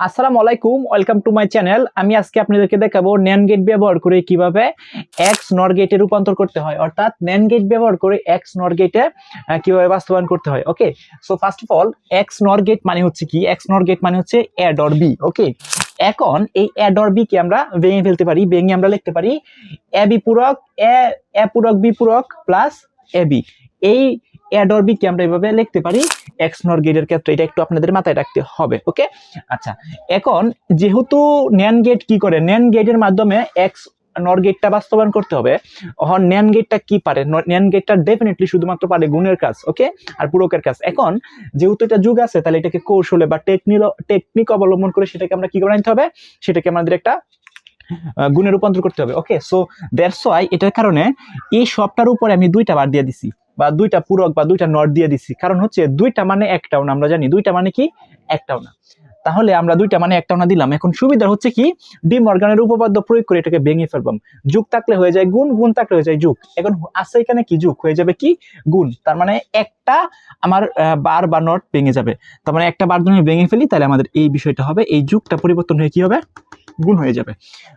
আসসালামু আলাইকুম, welcome to my channel. আমি আজকে আপনাদেরকে দেখাবো ন্যান গেট ব্যবহার করে কীভাবে এক্স নর গেটে রূপান্তর করতে হয়। অর্থাৎ ন্যান গেট ব্যবহার করে এক্স নর গেটে কীভাবে বাস্তবায়ন করতে হয়। Okay so first of all x nor gate মানে হচ্ছে কি? এক্স নর গেট মানে হচ্ছে অ্যাড অর বি ওকে এখন এই অ্যাড অর বি কে আমরা ভেঙে ফেলতে পারি, ভেঙে আমরা লিখতে পারি এ বি পূরক এ পূরক বি পূরক প্লাস এ বি এই অ্যাড অর বি কে আমরা এভাবে লিখতে পারি। এক্স নর গেটের ক্ষেত্রে এটা একটু আপনাদের মাথায় রাখতে হবে ওকে আচ্ছা এখন যেহেতু ন্যান গেট কি করে? ন্যান গেটের মাধ্যমে এক্স নর গেটটা বাস্তবায়ন করতে হবে। এখন ন্যান গেটটা কি পারে? ন্যান গেটটা ডেফিনেটলি শুধুমাত্র পারে গুণের কাজ ওকে আর পূরকের কাজ। এখন যেহেতু এটা যুগ আছে, তাহলে এটাকে কৌশলে বা টেকনিক টেকনিক অবলম্বন করে সেটাকে আমরা কি করে নিতে হবে? সেটাকে আমাদের একটা গুণে রূপান্তর করতে হবে ওকে সো দ্যাটস ওয়াই এটার কারণে এই সবটার উপরে আমি দুইটা বার দিয়ে দিছি। বা দুইটা পূরক বা দুইটা নট দিয়ে দিছি। কারণ হচ্ছে দুইটা মানে একটাও না, আমরা জানি দুইটা মানে কি? একটাও না। তাহলে আমরা দুইটা মানে একটাও না দিলাম। এখন সুবিধা হচ্ছে কি? ডি মর্গানের উপপাদ্য প্রয়োগ করে এটাকে ভেঙে ফেলবাম। যুগ থাকলে হয়ে যায় গুণ গুণ থাকলে হয়ে যায় যুগ। এখন আছে এখানে কি যুগ? হয়ে যাবে কি? গুণ। তার মানে একটা আমার বার বা নট ভেঙে যাবে। তার মানে একটা বার যদি ভেঙে ফেলি, তাহলে আমাদের এই বিষয়টা হবে, এই যুগটা পরিবর্তন হয়ে কি হবে? গুণ হয়ে যাবে।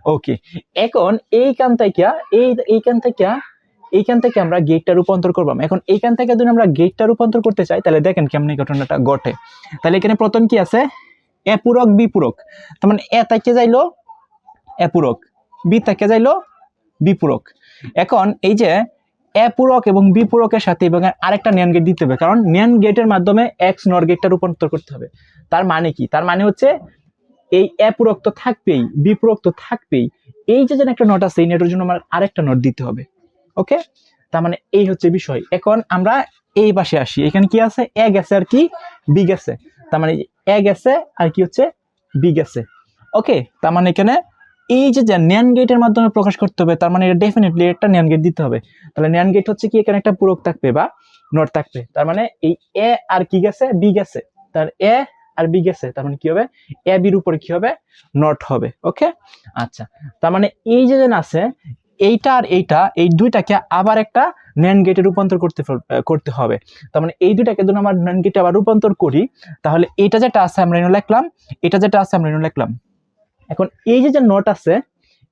ওকে। এখন এইখান থেকে, এই এইখান থেকে এইখান থেকে আমরা গেটটা রূপান্তর করবাম। এখন এইখান থেকে যদি আমরা গেটটা রূপান্তর করতে চাই, তাহলে দেখেন কেমন ঘটনাটা ঘটে। তাহলে এখানে প্রথম কি আছে? এ পূরক, বি পূরক। তার মানে এ থেকে যাইলো, এ পূরক। বি থেকে যাইলো, বি পূরক। এখন এই যে এ পূরক এবং বি পূরকের সাথে এবং আরেকটা ন্যান গেট দিতে হবে, কারণ ন্যান গেটের মাধ্যমে এক্স নর গেটটা রূপান্তর করতে হবে। তার মানে কি? তার মানে হচ্ছে এই এ পূরক তো থাকবেই, বি পূরক তো থাকবেই। এই যে যেন একটা নোট আছে, এই নেটের জন্য আমার আরেকটা নোট দিতে হবে। ওকে? তার মানে এই হচ্ছে বিষয়। এখন আমরা এই পাশে আসি। এখানে কি আছে? এ গেছে আর কি? বি গেছে। তার মানে এ গেছে আর কি হচ্ছে? বি গেছে। ওকে? তার মানে এখানে এই যে ন্যান গেটের মাধ্যমে প্রকাশ করতে হবে, তার মানে এটা ডেফিনেটলি একটা ন্যান গেট দিতে হবে। তাহলে ন্যান গেট হচ্ছে কি? এখানে একটা পূরক থাকবে বা নট থাকবে। তার মানে এই এ আর কি গেছে? বি গেছে। তার এ আর বি গেছে। তার মানে কি হবে? এ বির উপরে কি হবে? নট হবে। ওকে? আচ্ছা। তার মানে এই যে যেন আছে এইটা আর এইটা, এই দুইটাকে আবার একটা ন্যান গেটে রূপান্তর করতে করতে হবে। তার মানে এই দুইটাকে যদি আমরা ন্যান গেটে আবার রূপান্তর করি, তাহলে এটা যেটা আছে আমরা এনে লিখলাম, এটা যেটা আছে আমরা এনে লিখলাম। এখন এই যে যে নোট আছে,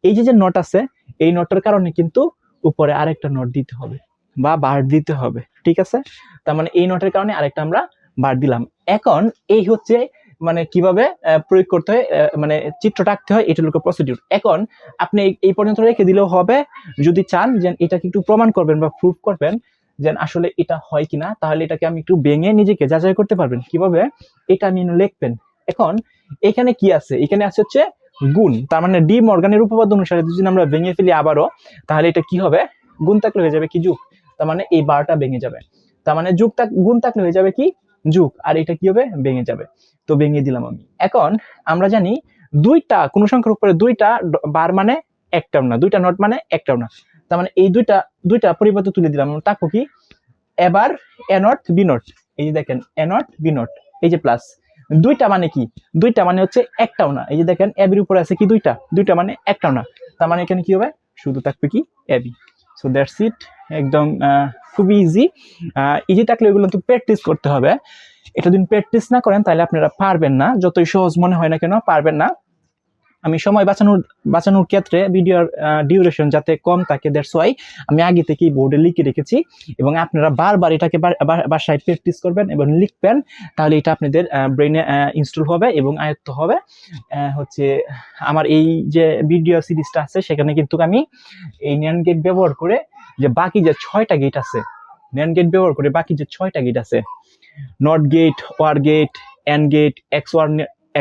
এই যে যে নোট আছে, এই নোটের কারণে কিন্তু উপরে আরেকটা নোট দিতে হবে বা বার দিতে হবে, ঠিক আছে? তার মানে এই নোটের কারণে আরেকটা আমরা বার দিলাম। এখন এই হচ্ছে মানে কীভাবে প্রয়োগ করতে হয় মানে চিত্রটা আঁকতে হয়, এটা হলো প্রসিডিউর এখন আপনি এই- পর্যন্ত রেখে দিলেও হবে। যদি চান যে এটাকে একটু প্রমাণ করবেন বা প্রুফ করবেন যে আসলে এটা হয় কিনা, তাহলে এটাকে আমি একটু ভেঙে নিজেকে যাচাই করতে পারবেন। কীভাবে? এটা আমি লিখবেন। এখন এখানে কি আছে? এখানে আছে হচ্ছে গুণ। তার মানে ডি মর্গানের উপপাদ্য অনুসারে যদি আমরা ভেঙে ফেলি আবারও, তাহলে এটা কি হবে? গুণ থাকলে হয়ে যাবে কি যুগ? তার মানে এই বারটা ভেঙে যাবে। তার মানে যুগ গুণ থাকলে হয়ে যাবে কি? যুগ, আর এটা কি হবে? ভেঙে যাবে। তো ভেঙে দিলাম আমি। এখন আমরা জানি দুইটা, কোন সংখ্যার উপরে দুইটা বার মানে একটাও না, দুইটা নট মানে একটাও না। তার মানে এই দুইটা দুইটা পরিবর্তে তুলে দিলাম। তাকবো কি? এবার এ নট বি নট এই যে দেখেন এ নট বি নট এই যে প্লাস দুইটা মানে কি? দুইটা মানে হচ্ছে একটাও না। এই যে দেখেন এবির উপরে আছে কি দুইটা? দুইটা মানে একটাও না। তার মানে এখানে কি হবে? শুধু থাকবে কি? এবি সো দ্যাটস ইট একদম খুবই ইজি ইজি থাকলে এগুলো তো প্র্যাকটিস করতে হবে। এটা যদি প্র্যাকটিস না করেন, তাহলে আপনারা পারবেন না। যতই সহজ মনে হয় না কেন, পারবেন না। আমি সময় বাঁচানোর বাঁচানোর ক্ষেত্রে ভিডিওর ডিউরেশন যাতে কম থাকে দ্যাটস ওয়াই আমি আগে থেকেই বোর্ডে লিখে রেখেছি। এবং আপনারা বারবার এটাকে বাসায় প্র্যাকটিস করবেন এবং লিখবেন, তাহলে এটা আপনাদের ব্রেনে ইনস্টল হবে এবং আয়ত্ত হবে। হচ্ছে আমার এই যে ভিডিও সিরিজটা আছে, সেখানে কিন্তু আমি এই ন্যান গেট ব্যবহার করে যে বাকি যে ছয়টা গেট আছে ন্যান গেট ব্যবহার করে বাকি যে ছয়টা গেট আছে not gate or gate and gate x or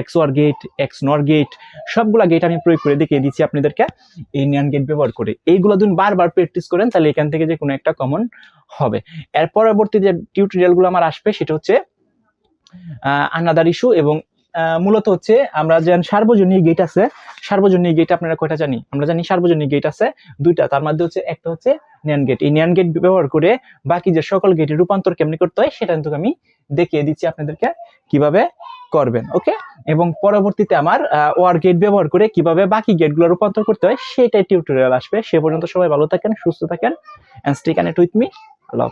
x or gate x nor gate সবগুলা গেট আমি প্রয়োগ করে দেখিয়ে দিচ্ছি আপনাদেরকে এই নিয়ান গেট ব্যবহার করে। এইগুলো যদি বারবার প্র্যাকটিস করেন, তাহলে এখান থেকে যে কোনো একটা কমন হবে। এর পরবর্তী যে টিউটোরিয়ালগুলো আমার আসবে, সেটা হচ্ছে আনাদার ইস্যু এবং মূলত হচ্ছে আমরা যে সার্বজনীন গেট আছে, সার্বজনীন গেট আপনারা কয়টা জানি? আমরা জানি সার্বজনীন গেট আছে দুইটা, তার মধ্যে হচ্ছে একটা হচ্ছে নিয়ান গেট এই নিয়ান গেট ব্যবহার করে বাকি যে সকল গেটের রূপান্তর কেমনি করতে হয়, সেটা কিন্তু আমি দেখিয়ে দিচ্ছি আপনাদেরকে কীভাবে করবেন, ওকে? এবং পরবর্তীতে আমার ওয়ার গেট ব্যবহার করে কীভাবে বাকি গেটগুলো রূপান্তর করতে হয়, সেটাই টিউটোরিয়াল আসবে। সে পর্যন্ত সবাই ভালো থাকেন, সুস্থ থাকেন and stay connect with me